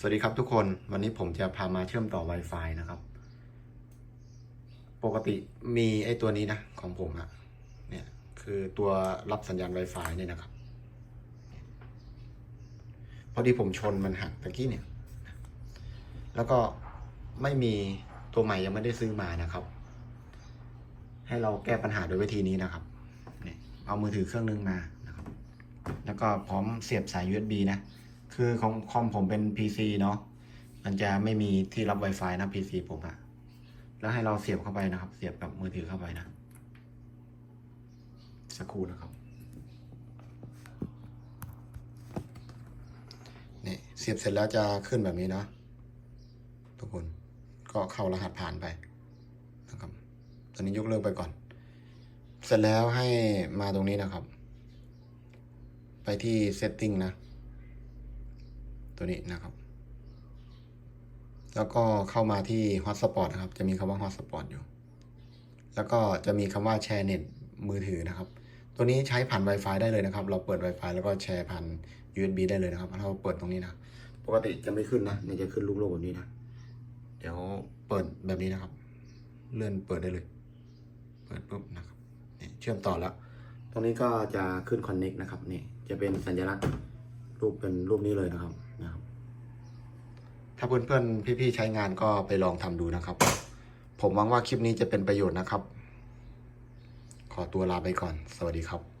สวัสดีครับทุกคนวันนี้ผมจะพามาเชื่อมต่อ Wi-Fi นะครับ ปกติมีไอ้ตัวนี้นะของผมอะเนี่ยคือตัวรับสัญญาณ Wi-Fi เนี่ยนะครับ พอดีผมชนมันหักตะกี้เนี่ย แล้วก็ไม่มีตัวใหม่ยังไม่ได้ซื้อมานะครับ ให้เราแก้ปัญหาโดยวิธีนี้นะครับเนี่ยเอามือถือเครื่องนึงมานะครับ แล้วก็พร้อมเสียบสาย USB นะ คือของคอมผมเป็น PC เนาะมันจะไม่มีที่รับ Wi-Fi นะ PC ผมอะแล้วให้เราเสียบเข้าไปนะครับ เสียบกับมือถือเข้าไปนะ สักครู่นะครับนี่เสียบเสร็จแล้วจะขึ้นแบบนี้เนาะทุกคนก็เข้ารหัสผ่านไปนะครับ ตอนนี้ยกเลิกไปก่อน เสร็จแล้วให้มาตรงนี้นะครับ ไปที่ setting นะ ตัวนี้นะครับ แล้วก็เข้ามาที่ hotspot นะครับ จะมีคำว่า hotspot อยู่ แล้วก็จะมีคำว่าแชร์เน็ตมือถือนะครับ ตัวนี้ใช้ผ่าน Wi-Fi ได้เลยนะครับ เราเปิด Wi-Fi แล้วก็แชร์ผ่าน USB ได้เลยนะครับ เราเปิดตรงนี้นะ ปกติจะไม่ขึ้นนะเนี่ยจะขึ้นลูกโลกแบบนี้นะ เดี๋ยวเปิดแบบนี้นะครับ เลื่อนเปิดได้เลย เปิดปุ๊บนะครับเชื่อมต่อแล้ว ตรงนี้ก็จะขึ้น connect นะครับนี่จะเป็นสัญลักษณ์ รูปเป็นรูปนี้เลยนะครับนะครับ ถ้าเพื่อนๆพี่ๆใช้งานก็ไปลองทำดูนะครับ ผมหวังว่าคลิปนี้จะเป็นประโยชน์นะครับ ขอตัวลาไปก่อน สวัสดีครับ